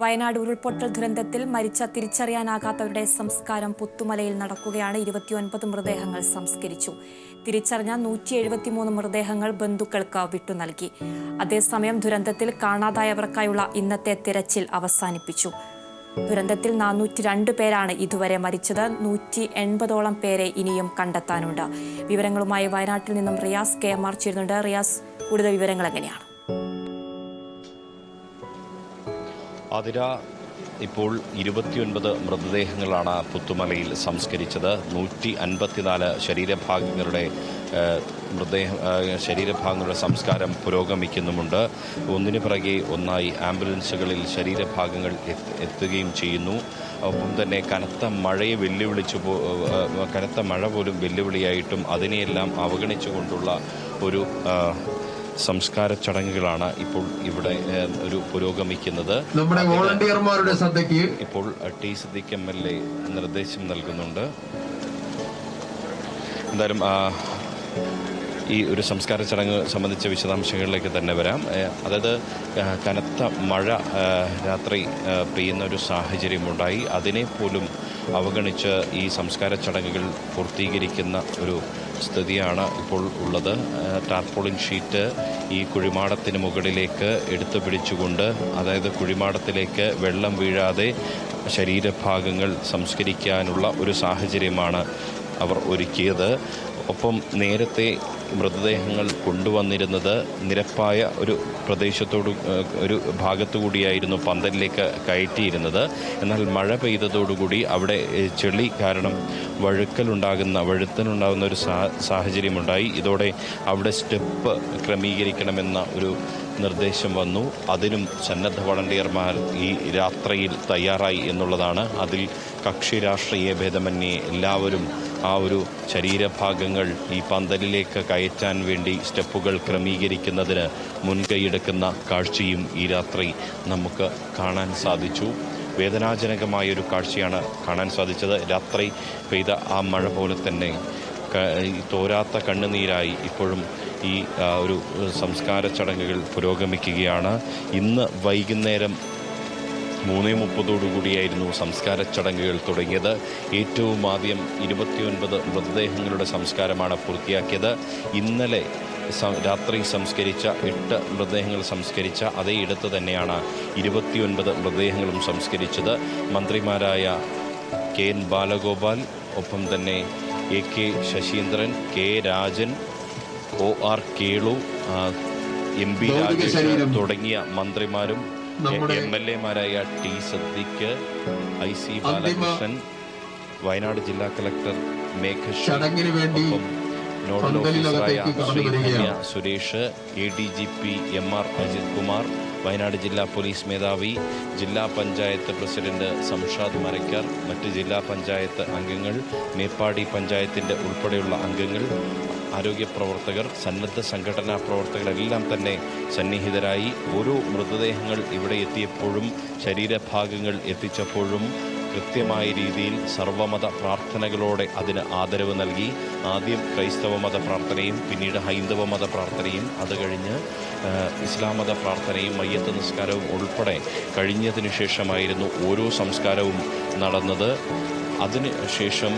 വയനാട് ഉരുൾപൊട്ടൽ ദുരന്തത്തിൽ മരിച്ച തിരിച്ചറിയാനാകാത്തവരുടെ സംസ്കാരം പുത്തുമലയിൽ നടക്കുകയാണ്. ഇരുപത്തിയൊൻപത് മൃതദേഹങ്ങൾ സംസ്കരിച്ചു. തിരിച്ചറിഞ്ഞ നൂറ്റി എഴുപത്തിമൂന്ന് മൃതദേഹങ്ങൾ ബന്ധുക്കൾക്ക് വിട്ടു നൽകി. അതേസമയം ദുരന്തത്തിൽ കാണാതായവർക്കായുള്ള ഇന്നത്തെ തിരച്ചിൽ അവസാനിപ്പിച്ചു. ദുരന്തത്തിൽ നാനൂറ്റി രണ്ട് പേരാണ് ഇതുവരെ മരിച്ചത്. നൂറ്റി എൺപതോളം പേരെ ഇനിയും കണ്ടെത്താനുണ്ട്. വിവരങ്ങളുമായി വയനാട്ടിൽ നിന്നും റിയാസ് കെ എം ആർ ചേരുന്നുണ്ട്. റിയാസ് കൂടുതൽ വിവരങ്ങൾ എങ്ങനെയാണ്? അതിര ഇപ്പോൾ ഇരുപത്തിയൊൻപത് മൃതദേഹങ്ങളാണ് പുത്തുമലയിൽ സംസ്കരിച്ചത്. നൂറ്റി അൻപത്തിനാല് ശരീരഭാഗങ്ങളുടെ മൃതദേഹ ശരീരഭാഗങ്ങളുടെ സംസ്കാരം പുരോഗമിക്കുന്നുമുണ്ട്. ഒന്നിനു പിറകെ ഒന്നായി ആംബുലൻസുകളിൽ ശരീരഭാഗങ്ങൾ എത്ത് എത്തുകയും ചെയ്യുന്നു. ഒപ്പം തന്നെ കനത്ത മഴയെ വെല്ലുവിളിച്ചു കനത്ത മഴ പോലും വെല്ലുവിളിയായിട്ടും അതിനെയെല്ലാം അവഗണിച്ചുകൊണ്ടുള്ള ഒരു സംസ്കാര ചടങ്ങുകളാണ് ഇപ്പോൾ ഇവിടെ ഒരു പുരോഗമിക്കുന്നത്. നമ്മുടെ വോളണ്ടിയർമാരുടെ ശ്രദ്ധയ്ക്ക് ഇപ്പോൾ T Siddique M L A നിർദ്ദേശം നൽകുന്നുണ്ട്. എന്തായാലും ഈ ഒരു സംസ്കാര ചടങ്ങ് സംബന്ധിച്ച വിശദാംശങ്ങളിലേക്ക് തന്നെ വരാം. അതായത് കനത്ത മഴ രാത്രി പെയ്യുന്ന ഒരു സാഹചര്യമുണ്ടായി. അതിനെ പോലും അവഗണിച്ച് ഈ സംസ്കാര ചടങ്ങുകൾ പൂർത്തീകരിക്കുന്ന ഒരു സ്ഥിതിയാണ് ഇപ്പോൾ ഉള്ളത്. ടാർപോളിൻ ഷീറ്റ് ഈ കുഴിമാടത്തിന് മുകളിലേക്ക് എടുത്തു പിടിച്ചുകൊണ്ട് അതായത് കുഴിമാടത്തിലേക്ക് വെള്ളം വീഴാതെ ശരീരഭാഗങ്ങൾ സംസ്കരിക്കാനുള്ള ഒരു സാഹചര്യമാണ് അവർ ഒരുക്കിയത്. ഒപ്പം നേരത്തെ മൃതദേഹങ്ങൾ കൊണ്ടുവന്നിരുന്നത് നിരപ്പായ ഒരു പ്രദേശത്തോട് ഒരു ഭാഗത്തുകൂടിയായിരുന്നു പന്തലിലേക്ക് കയറ്റിയിരുന്നത്. എന്നാൽ മഴ പെയ്തതോടുകൂടി അവിടെ ചെളി കാരണം വഴുക്കലുണ്ടാകുന്ന വഴുത്തലുണ്ടാകുന്ന ഒരു സാഹചര്യമുണ്ടായി. ഇതോടെ അവിടെ സ്റ്റെപ്പ് ക്രമീകരിക്കണമെന്ന ഒരു നിർദ്ദേശം വന്നു. അതിനും സന്നദ്ധ വളണ്ടിയർമാർ ഈ രാത്രിയിൽ തയ്യാറായി എന്നുള്ളതാണ്. അതിൽ കക്ഷി രാഷ്ട്രീയ ഭേദമന്യേ എല്ലാവരും ആ ഒരു ശരീരഭാഗങ്ങൾ ഈ പന്തലിലേക്ക് കയറ്റാൻ വേണ്ടി സ്റ്റെപ്പുകൾ ക്രമീകരിക്കുന്നതിന് മുൻകൈയെടുക്കുന്ന കാഴ്ചയും ഈ രാത്രി നമുക്ക് കാണാൻ സാധിച്ചു. വേദനാജനകമായ ഒരു കാഴ്ചയാണ് കാണാൻ സാധിച്ചത്. രാത്രി പെയ്ത ആ മഴ പോലെ തന്നെ തോരാത്ത കണ്ണുനീരായി ഇപ്പോഴും ഈ ഒരു സംസ്കാര ചടങ്ങുകൾ പുരോഗമിക്കുകയാണ്. ഇന്ന് വൈകുന്നേരം മൂന്നേ മുപ്പതോടുകൂടിയായിരുന്നു സംസ്കാര ചടങ്ങുകൾ തുടങ്ങിയത്. ഏറ്റവും ആദ്യം ഇരുപത്തിയൊൻപത് മൃതദേഹങ്ങളുടെ സംസ്കാരമാണ് പൂർത്തിയാക്കിയത്. ഇന്നലെ രാത്രി സംസ്കരിച്ച എട്ട് മൃതദേഹങ്ങൾ സംസ്കരിച്ച അതേ ഇടത്ത് തന്നെയാണ് ഇരുപത്തിയൊൻപത് മൃതദേഹങ്ങളും സംസ്കരിച്ചത്. മന്ത്രിമാരായ കെ എൻ ബാലഗോപാൽ ഒപ്പം തന്നെ A K Saseendran K Rajan O R Kelu M P Rajesh തുടങ്ങിയ മന്ത്രിമാരും M L എമാരായ T Siddique I C Balakrishnan Wayanad ജില്ലാ കളക്ടർ മേഘഷ് വേണ്ടി നോഡൽ ഓഫീസറായ Suresh A D G P M R Ajith Kumar Wayanad ജില്ലാ police മേധാവി ജില്ലാ panchayat president Shamshad Marakkar മറ്റ് ജില്ലാ പഞ്ചായത്ത് അംഗങ്ങൾ മേപ്പാടി പഞ്ചായത്തിന്റെ ഉൾപ്പെടെയുള്ള അംഗങ്ങൾ ആരോഗ്യ പ്രവർത്തകർ സന്നദ്ധ സംഘടനാ പ്രവർത്തകരെല്ലാം തന്നെ സന്നിഹിതരായി. ഓരോ മൃതദേഹങ്ങൾ ഇവിടെ എത്തിയപ്പോഴും ശരീരഭാഗങ്ങൾ എത്തിച്ചപ്പോഴും കൃത്യമായ രീതിയിൽ സർവമത പ്രാർത്ഥനകളോടെ അതിന് ആദരവ് നൽകി. ആദ്യം ക്രൈസ്തവ മത പ്രാർത്ഥനയും പിന്നീട് ഹൈന്ദവ മത പ്രാർത്ഥനയും. അത് കഴിഞ്ഞ് ഇസ്ലാം മത പ്രാർത്ഥനയും മയ്യത്ത് നിസ്കാരവും ഉൾപ്പെടെ കഴിഞ്ഞതിനു ശേഷമായിരുന്നു ഓരോ സംസ്കാരവും നടന്നത്. അതിന് ശേഷം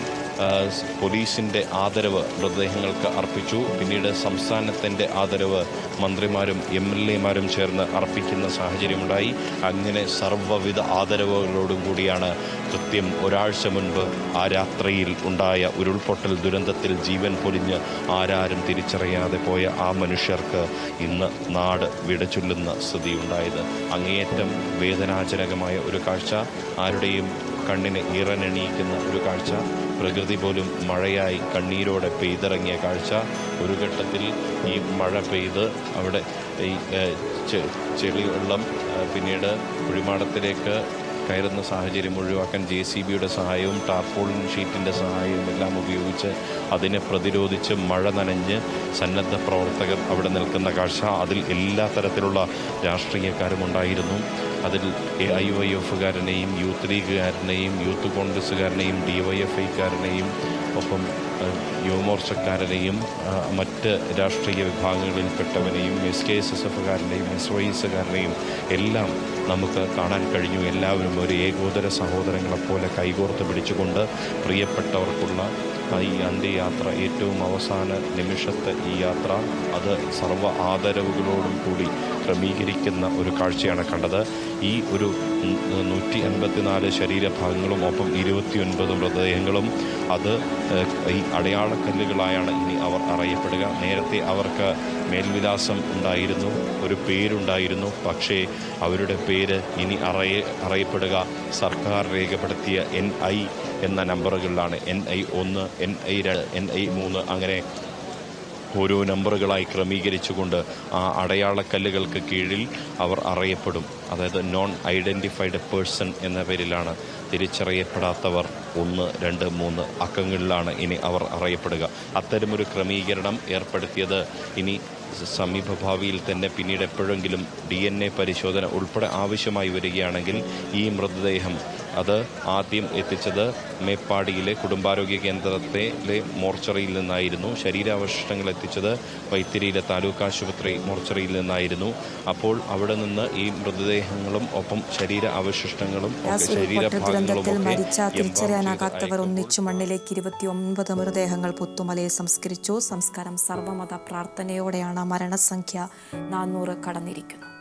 പോലീസിന്റെ ആദരവ് മൃതദേഹങ്ങൾക്ക് അർപ്പിച്ചു. പിന്നീട് സംസ്ഥാനത്തിന്റെ ആദരവ് മന്ത്രിമാരും എം എൽ എമാരും ചേർന്ന് അർപ്പിക്കുന്ന സാഹചര്യമുണ്ടായി. അങ്ങനെ സർവവിധ ആദരവുകളോടും കൂടിയാണ് കൃത്യം ഒരാഴ്ച മുൻപ് ആ രാത്രിയിൽ ഉണ്ടായ ഉരുൾപൊട്ടൽ ദുരന്തത്തിൽ ജീവൻ പൊലിഞ്ഞ് ആരാരും തിരിച്ചറിയാതെ പോയ ആ മനുഷ്യർക്ക് ഇന്ന് നാട് വിടചൊല്ലുന്ന സ്ഥിതിയുണ്ടായത്. അങ്ങേയറ്റം വേദനാജനകമായ ഒരു കാഴ്ച. ആരുടെയും കണ്ണിന് ഈറനണിയിക്കുന്ന ഒരു കാഴ്ച. പ്രകൃതി പോലും മഴയായി കണ്ണീരോടെ പെയ്തിറങ്ങിയ കാഴ്ച. ഒരു ഘട്ടത്തിൽ ഈ മഴ പെയ്ത് അവിടെ ഈ ചെളി വെള്ളം പിന്നീട് കുഴിമാടത്തിലേക്ക് കയറുന്ന സാഹചര്യം ഒഴിവാക്കാൻ ജെ സി ബിയുടെ സഹായവും ടാർപോളിൻ ഷീറ്റിന്റെ സഹായവും എല്ലാം ഉപയോഗിച്ച് അതിനെ പ്രതിരോധിച്ച് മഴ നനഞ്ഞ് സന്നദ്ധ പ്രവർത്തകർ അവിടെ നിൽക്കുന്ന കാഴ്ച. അതിൽ എല്ലാ തരത്തിലുള്ള രാഷ്ട്രീയക്കാരും ഉണ്ടായിരുന്നു. അതിൽ ഐ വൈ എഫുകാരനെയും യൂത്ത് ലീഗുകാരനെയും യൂത്ത് കോൺഗ്രസ്സുകാരനെയും ഡി വൈ എഫ് ഐക്കാരനെയും ഒപ്പം യുവമോർച്ചക്കാരനെയും മറ്റ് രാഷ്ട്രീയ വിഭാഗങ്ങളിൽപ്പെട്ടവരെയും എസ് കെ എസ് എസ് എഫുകാരനെയും എസ് വൈ എസുകാരനെയും എല്ലാം നമുക്ക് കാണാൻ കഴിഞ്ഞു. എല്ലാവരും ഒരു ഏകോദര സഹോദരങ്ങളെപ്പോലെ കൈകോർത്ത് പിടിച്ചുകൊണ്ട് പ്രിയപ്പെട്ടവർക്കുള്ള ഈ അന്ത്യയാത്ര ഏറ്റവും അവസാന നിമിഷത്തെ ഈ യാത്ര. അത് സർവ ആദരവുകളോടും കൂടി ക്രമീകരിക്കുന്ന ഒരു കാഴ്ചയാണ് കണ്ടത്. ഈ ഒരു നൂറ്റി അൻപത്തിനാല് ശരീരഭാഗങ്ങളും ഒപ്പം ഇരുപത്തിയൊൻപത് മൃതദേഹങ്ങളും അത് ഈ അടയാളക്കല്ലുകളായാണ് ഇനി അവർ അറിയപ്പെടുക. നേരത്തെ അവർക്ക് മേൽവിലാസം ഉണ്ടായിരുന്നു ഒരു പേരുണ്ടായിരുന്നു പക്ഷേ അവരുടെ പേര് ഇനി അറിയ അറിയപ്പെടുക. സർക്കാർ രേഖപ്പെടുത്തിയ എൻ ഐ എന്ന നമ്പറുകളിലാണ്. എൻ ഐ ഒന്ന് എൻ ഐ രണ്ട് എൻ ഐ മൂന്ന് അങ്ങനെ ഓരോ നമ്പറുകളായി ക്രമീകരിച്ചുകൊണ്ട് ആ അടയാളക്കല്ലുകൾക്ക് കീഴിൽ അവർ അറിയപ്പെടും. അതായത് നോൺ ഐഡന്റിഫൈഡ് പേഴ്സൺ എന്ന പേരിലാണ് തിരിച്ചറിയപ്പെടാത്തവർ ഒന്ന് രണ്ട് മൂന്ന് അക്കങ്ങളിലാണ് ഇനി അവർ അറിയപ്പെടുക. അത്തരമൊരു ക്രമീകരണം ഏർപ്പെടുത്തിയത് ഇനി സമീപഭാവിയിൽ തന്നെ പിന്നീട് എപ്പോഴെങ്കിലും ഡി എൻ എ പരിശോധന ഉൾപ്പെടെ ആവശ്യമായി വരികയാണെങ്കിൽ ഈ മൃതദേഹം അത് ആദ്യം എത്തിച്ചത് മേപ്പാടിയിലെ കുടുംബാരോഗ്യ കേന്ദ്രത്തിലെ മോർച്ചറിയിൽ നിന്നായിരുന്നു. ശരീരാവശിഷ്ടങ്ങൾ എത്തിച്ചത് വൈത്തിരിയിലെ താലൂക്ക് ആശുപത്രി മോർച്ചറിയിൽ നിന്നായിരുന്നു. അപ്പോൾ അവിടെ നിന്ന് ഈ മൃതദേഹങ്ങളും ഒപ്പം ശരീര അവശിഷ്ടങ്ങളും ദുരന്തത്തിൽ മരിച്ച തിരിച്ചറിയാനാകാത്തവർ ഒന്നിച്ചു മണ്ണിലേക്ക് ഇരുപത്തിയൊൻപത് മൃതദേഹങ്ങൾ പുത്തുമലയിൽ സംസ്കരിച്ചു. സംസ്കാരം സർവമത പ്രാർത്ഥനയോടെയാണ് മരണസംഖ്യ നാനൂറ് കടന്നിരിക്കുന്നത്.